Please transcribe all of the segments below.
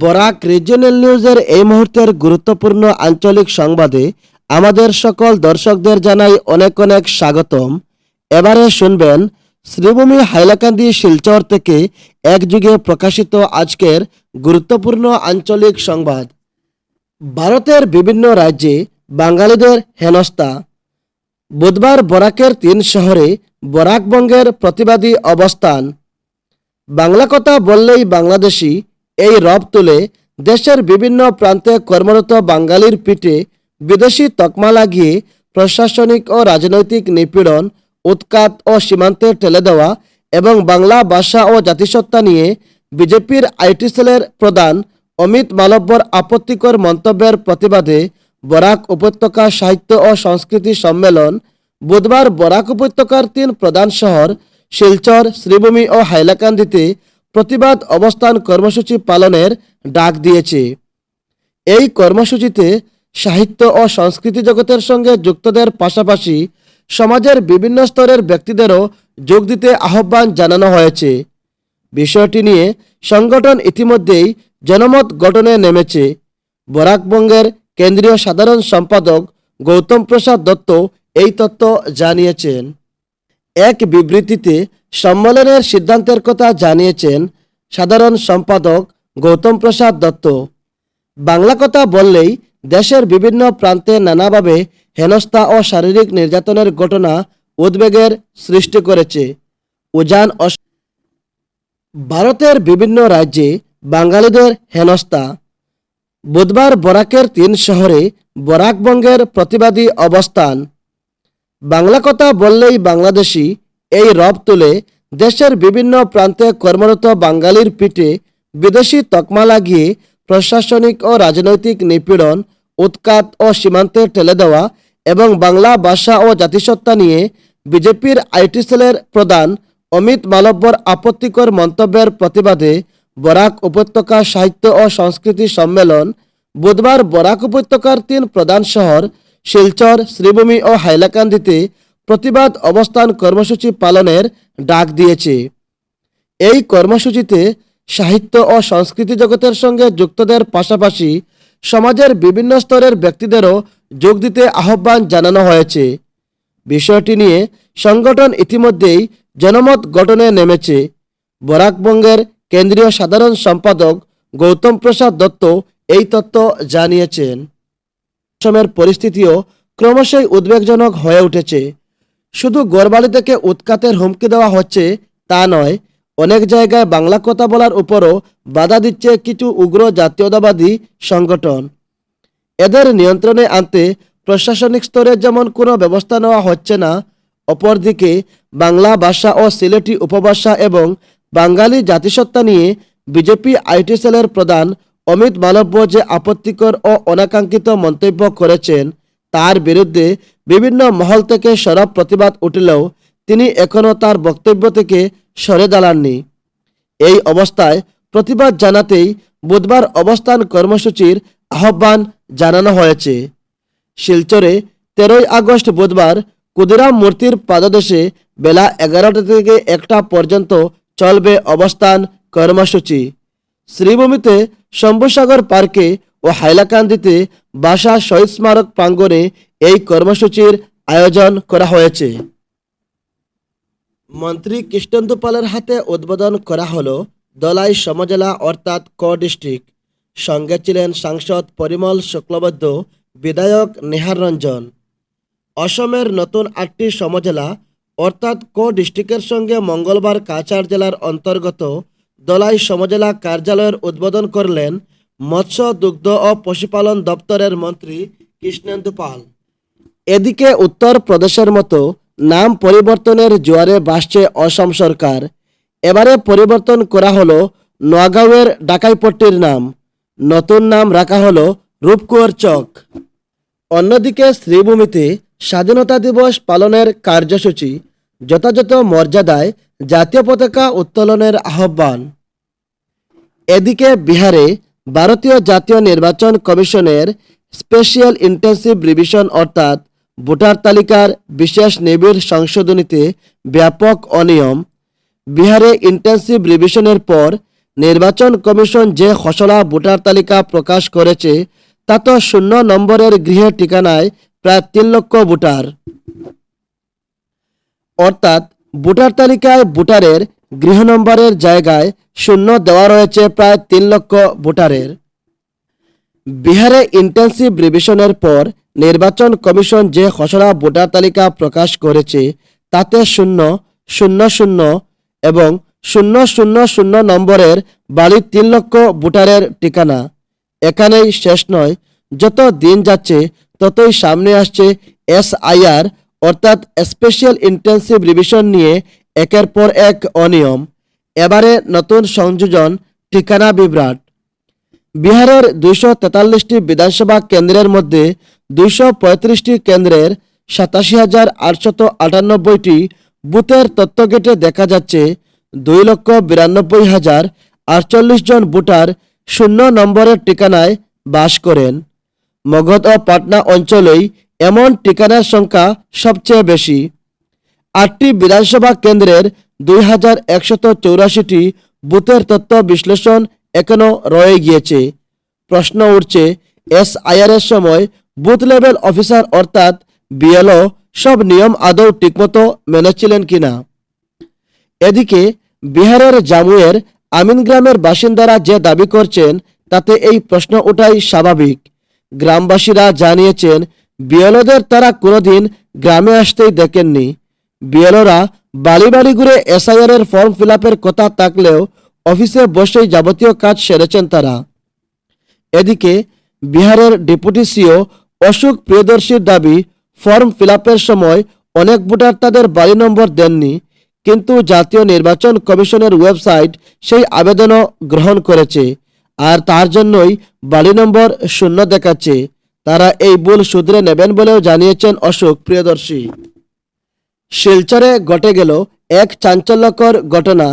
Barak regional নিউজের এই মুহূর্তের গুরুত্বপূর্ণ আঞ্চলিক সংবাদে আমাদের সকল দর্শকদের জানাই অনেক অনেক স্বাগতম। এবারে শুনবেন শ্রীভূমি হাইলাকান্দি শিলচর থেকে একযুগে প্রকাশিত আজকের গুরুত্বপূর্ণ আঞ্চলিক সংবাদ। ভারতের বিভিন্ন রাজ্যে বাঙালিদের হেনস্থা। বুধবার বরাকের তিন শহরে বরাকবঙ্গের প্রতিবাদী অবস্থান। বাংলা কথা বললেই বাংলাদেশি এই রব তুলে দেশের বিভিন্ন প্রান্তে কর্মরত বাঙালির পিঠে বিদেশি তকমা লাগিয়ে প্রশাসনিক ও রাজনৈতিক নিপীড়ন উৎকাত ও সীমান্তে ঠেলে দেওয়া এবং বাংলা ভাষা ও জাতিসত্তা নিয়ে বিজেপির আইটি সেলের প্রধান অমিত মালব্যর আপত্তিকর মন্তব্যের প্রতিবাদে বরাক উপত্যকা সাহিত্য ও সংস্কৃতি সম্মেলন বুধবার বরাক উপত্যকার তিন প্রধান শহর শিলচর, শ্রীভূমি ও হাইলাকান্দিতে প্রতিবাদ অবস্থান কর্মসূচি পালনের ডাক দিয়েছে। এই কর্মসূচিতে সাহিত্য ও সংস্কৃতি জগতের সঙ্গে যুক্তদের পাশাপাশি সমাজের বিভিন্ন স্তরের ব্যক্তিদেরও যোগ দিতে আহ্বান জানানো হয়েছে। বিষয়টি নিয়ে সংগঠন ইতিমধ্যেই জনমত গঠনে নেমেছে। বরাকবঙ্গের কেন্দ্রীয় সাধারণ সম্পাদক গৌতম প্রসাদ দত্ত এই তথ্য জানিয়েছেন। এক বিবৃতিতে সম্মেলনের সিদ্ধান্তের কথা জানিয়েছেন সাধারণ সম্পাদক গৌতম প্রসাদ দত্ত। বাংলা কথা বললেই দেশের বিভিন্ন প্রান্তে নানাভাবে হেনস্থা ও শারীরিক নির্যাতনের ঘটনা উদ্বেগের সৃষ্টি করেছে। উজান ভারতের বিভিন্ন রাজ্যে বাঙালিদের হেনস্থা। বুধবার বরাকের তিন শহরে বরাকবঙ্গের প্রতিবাদী অবস্থান। বাংলা কথা বললেই বাংলাদেশি এই রব তুলে দেশের বিভিন্ন প্রান্তে কর্মরত বাঙালির পিঠে বিদেশি তকমা লাগিয়ে প্রশাসনিক ও রাজনৈতিক নিপীড়ন উৎকাত ও সীমান্তে ঠেলে দেওয়া এবং বাংলা ভাষা ও জাতিসত্তা নিয়ে বিজেপির আইটি সেলের প্রধান অমিত মালব্যর আপত্তিকর মন্তব্যের প্রতিবাদে বরাক উপত্যকা সাহিত্য ও সংস্কৃতি সম্মেলন বুধবার বরাক উপত্যকার তিন প্রধান শহর শিলচর, শ্রীভূমি ও হাইলাকান্দিতে প্রতিবাদ অবস্থান কর্মসূচি পালনের ডাক দিয়েছে। এই কর্মসূচিতে সাহিত্য ও সংস্কৃতি জগতের সঙ্গে যুক্তদের পাশাপাশি সমাজের বিভিন্ন স্তরের ব্যক্তিদেরও যোগ দিতে আহ্বান জানানো হয়েছে। বিষয়টি নিয়ে সংগঠন ইতিমধ্যেই জনমত গঠনে নেমেছে। বরাকবঙ্গের কেন্দ্রীয় সাধারণ সম্পাদক গৌতম প্রসাদ দত্ত এই তথ্য জানিয়েছেন। অসমের পরিস্থিতিও ক্রমশই উদ্বেগজনক হয়ে উঠেছে। শুধু গোরবালি থেকে উৎকাতের হুমকি দেওয়া হচ্ছে তা নয়, অনেক জায়গায় বাংলা কথা বলার উপরও বাধা দিচ্ছে কিছু উগ্র জাতীয়তাবাদী সংগঠন। এদের নিয়ন্ত্রণে আনতে প্রশাসনিক স্তরে যেমন কোনো ব্যবস্থা নেওয়া হচ্ছে না, অপরদিকে বাংলা ভাষা ও সিলেটি উপভাষা এবং বাঙালি জাতিসত্তা নিয়ে বিজেপি আইটি সেলের প্রধান অমিত মালব্য যে আপত্তিকর ও অনাকাঙ্ক্ষিত মন্তব্য করেছেন তার বিরুদ্ধে বিভিন্ন মহল থেকে সরব প্রতিবাদ উঠলেও তিনি এখনও তার বক্তব্য থেকে সরে দাঁড়াননি। এই অবস্থায় প্রতিবাদ জানাতেই বুধবার অবস্থান কর্মসূচির আহ্বান জানানো হয়েছে। শিলচরে তেরোই আগস্ট বুধবার ক্ষুদিরাম মূর্তির পাদদেশে বেলা এগারোটা থেকে একটা পর্যন্ত চলবে অবস্থান কর্মসূচি। শ্রীভূমিতে শম্ভুসাগর পার্কে ও হাইলাকান্দিতে বাসা শহীদ স্মারক প্রাঙ্গণে এই কর্মসূচির আয়োজন করা হয়েছে। মন্ত্রী কৃষ্ণেন্দু পালের হাতে উদ্বোধন করা হলো দলাই সমজেলা অর্থাৎ ক ডিস্ট্রিক্ট। সঙ্গে ছিলেন সাংসদ পরিমল শুক্লবদ্ধ বিধায়ক নেহার রঞ্জন। অসমের নতুন আটটি সমজেলা অর্থাৎ ক ডিস্ট্রিক্টের সঙ্গে মঙ্গলবার কাছাড় জেলার অন্তর্গত দলাই সমজেলা কার্যালয়ের উদ্বোধন করলেন মৎস্য, দুগ্ধ ও পশুপালন দপ্তরের মন্ত্রী কৃষ্ণেন্দু পাল। এদিকে উত্তর প্রদেশের মতো নাম পরিবর্তনের জোয়ারে ভাসছে অসম সরকার। এবারে পরিবর্তন করা হলো নোয়াগাঁওয়ের ডাকাইপট্টির নাম। নতুন নাম রাখা হলো রূপকুয়ার চক। অন্যদিকে শ্রীভূমিতে স্বাধীনতা দিবস পালনের কার্যসূচি, যথাযথ মর্যাদায় জাতীয় পতাকা উত্তোলনের আহ্বান। এদিকে বিহারে ভারতীয় জাতীয় নির্বাচন কমিশনের স্পেশাল ইন্টেন্সিভ রিভিশন অর্থাৎ ভোটার তালিকার বিশেষ নিবিড় সংশোধনীতে ব্যাপক অনিয়ম। বিহারে ইন্টেন্সিভ রিভিশনের পর নির্বাচন কমিশন যে খসড়া ভোটার তালিকা প্রকাশ করেছে, তা তো শূন্য নম্বরের গৃহের ঠিকানায় প্রায় তিন লক্ষ ভোটার। অর্থাৎ ভোটার তালিকায় ভোটারের গৃহ নম্বরের জায়গায় শূন্য দেওয়া রয়েছে প্রায় তিন লক্ষ ভোটারের। বিহারে ইন্টেন্সিভ রিভিশনের পর নির্বাচন কমিশন যে খসড়া ভোটার তালিকা প্রকাশ করেছে, তাতে শূন্য শূন্য শূন্য এবং শূন্য শূন্য শূন্য নম্বরের বাড়ির তিন লক্ষ ভোটারের ঠিকানা। এখানেই শেষ নয়, যত দিন যাচ্ছে ততই সামনে আসছে এসআইআর, অর্থাৎ স্পেশাল ইন্টেন্সিভ রিভিশন নিয়ে একের পর এক অনিয়ম। এবারে নতুন সংযোজন ঠিকানা বিভ্রাট। বিহারের দুইশো তেতাল্লিশটি বিধানসভা কেন্দ্রের মধ্যে দুইশো পঁয়ত্রিশটি কেন্দ্রের সাতাশি হাজার আটশত আটানব্বইটি বুথের তথ্যগেটে দেখা যাচ্ছে দুই লক্ষ বিরানব্বই হাজার আটচল্লিশ জন ভোটার শূন্য নম্বরের ঠিকানায় বাস করেন। মগধ ও পাটনা অঞ্চলেই এমন ঠিকানার সংখ্যা সবচেয়ে বেশি। আটটি বিধানসভা কেন্দ্রের দুই হাজার একশত চৌরাশিটি বুথের তথ্য বিশ্লেষণ এখনও রয়ে গিয়েছে। প্রশ্ন উঠছে এসআইআর এর সময় বুথ লেভেল অফিসার অর্থাৎ বিএলও সব নিয়ম আদৌ ঠিকমতো মেনেছিলেন কিনা? এদিকে, বিহারের জামুয়ের আমিন গ্রামের বাসিন্দারা যে দাবি করছেন, তাতে এই প্রশ্ন ওঠাই স্বাভাবিক। গ্রামবাসীরা জানিয়েছেন, বিএলওদের তারা কোনোদিন গ্রামে আসতেই দেখেননি। বিএলওরা বাড়ি বাড়ি ঘুরে এসআইআর এর ফর্ম ফিল কথা থাকলেও অফিসে বসেই যাবতীয় কাজ সেরেছেন তারা। এদিকে বিহারের ডেপুটি সিও অশোক প্রিয়দর্শীর দাবি, ফর্ম ফিল সময় অনেক ভোটার তাদের বাড়ি নম্বর দেননি, কিন্তু জাতীয় নির্বাচন কমিশনের ওয়েবসাইট সেই আবেদনও গ্রহণ করেছে আর তার জন্যই বাড়ি নম্বর শূন্য দেখাচ্ছে। তারা এই ভুল শুধরে নেবেন বলেও জানিয়েছেন অশোক প্রিয়দর্শী। শিলচরে ঘটে গেল এক চাঞ্চল্যকর ঘটনা।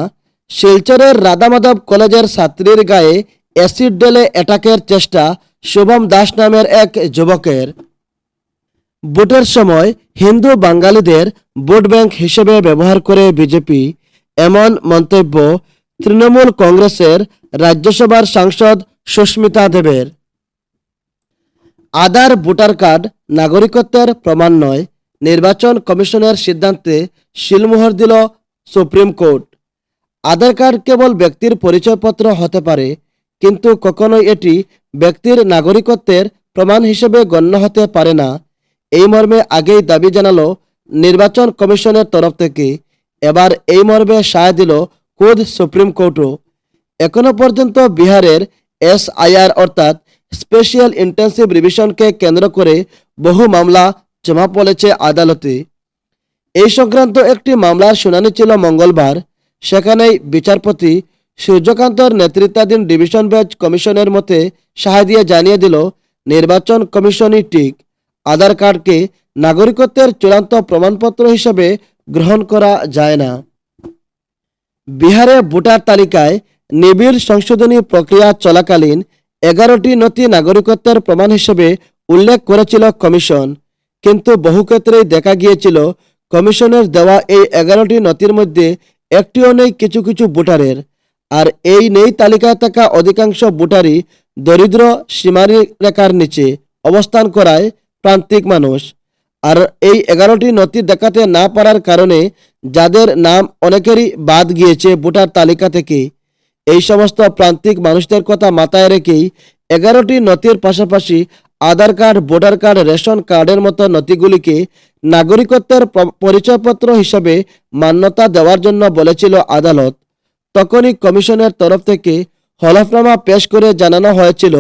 শিলচরের রাধামাধব কলেজের ছাত্রীর গায়ে অ্যাসিড ঢেলে অ্যাটাকের চেষ্টা শুভম দাস নামের এক যুবকের। ভোটের সময় হিন্দু বাঙালিদের ভোট ব্যাংক হিসেবে ব্যবহার করে বিজেপি এমন মন্তব্য তৃণমূল কংগ্রেসের রাজ্যসভার সাংসদ সুস্মিতা দেবের। আধার ভোটার কার্ড নাগরিকত্বের প্রমাণ নয় নির্বাচন কমিশনের সিদ্ধান্তে শিলমোহর দিল সুপ্রিম কোর্ট। আধার কার্ড কেবল ব্যক্তির পরিচয়পত্র হতে পারে, কিন্তু কখনোই এটি ব্যক্তির নাগরিকত্বের প্রমাণ হিসেবে গণ্য হতে পারে না। এই মর্মে আগেই দাবি জানালো নির্বাচন কমিশনের তরফ থেকে। এবার এই মর্মে সায় দিল খোদ সুপ্রিম কোর্টও। এখনও পর্যন্ত বিহারের এসআইআর অর্থাৎ স্পেশাল ইন্টেন্সিভ রিভিশনকে কেন্দ্র করে বহু মামলা জমা পড়েছে আদালতে। এই সংক্রান্ত একটি মামলার শুনানি ছিল মঙ্গলবার। সেখানেই বিচারপতি সূর্যকান্তর নেতৃত্বাধীন ডিভিশন বেঞ্চ কমিশনের মতে সাহায্য জানিয়ে দিল, নির্বাচন কমিশনই ঠিক। আধার কার্ডকে নাগরিকত্বের চূড়ান্ত প্রমাণপত্র হিসেবে গ্রহণ করা যায় না। বিহারে ভোটার তালিকায় নিবিড় সংশোধনী প্রক্রিয়া চলাকালীন এগারোটি নথি নাগরিকত্বের প্রমাণ হিসেবে উল্লেখ করেছিল কমিশন। কিন্তু বহু ক্ষেত্রেই দেখা গিয়েছিল, কমিশনের দেওয়া এই এগারোটি নথির মধ্যে একটিও নেই কিছু কিছু ভোটারের। আর এই নেই তালিকায় থাকা অধিকাংশ ভোটারই দরিদ্র সীমারেখার নিচে অবস্থান করায় প্রান্তিক মানুষ। আর এই এগারোটি নথি দেখাতে না পারার কারণে যাদের নাম অনেকেরই বাদ গিয়েছে ভোটার তালিকা থেকে, এই সমস্ত প্রান্তিক মানুষদের কথা মাথায় রেখেই এগারোটি নথির পাশাপাশি Aadhaar card, voter card, ration কার্ডের মতো নথিগুলিকে নাগরিকত্বের পরিচয়পত্র হিসাবে মান্যতা দেওয়ার জন্য বলেছিল আদালত। তখনই কমিশনের তরফ থেকে হলফনামা পেশ করে জানানো হয়েছিল,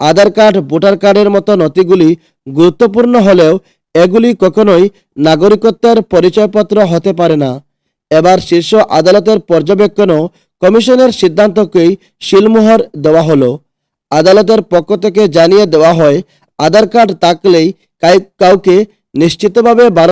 আধার কার্ড, ভোটার কার্ডের মতো নথিগুলি গুরুত্বপূর্ণ হলেও এগুলি কখনোই নাগরিকত্বের পরিচয়পত্র হতে পারে না। এবার শীর্ষ আদালতের পর্যবেক্ষণও কমিশনের সিদ্ধান্তকেই শিলমোহর দেওয়া হলো। আদালতের পক্ষ থেকে জানিয়ে দেওয়া হয় আধার কার্ড থাকলেই কাউকে নিশ্চিতভাবে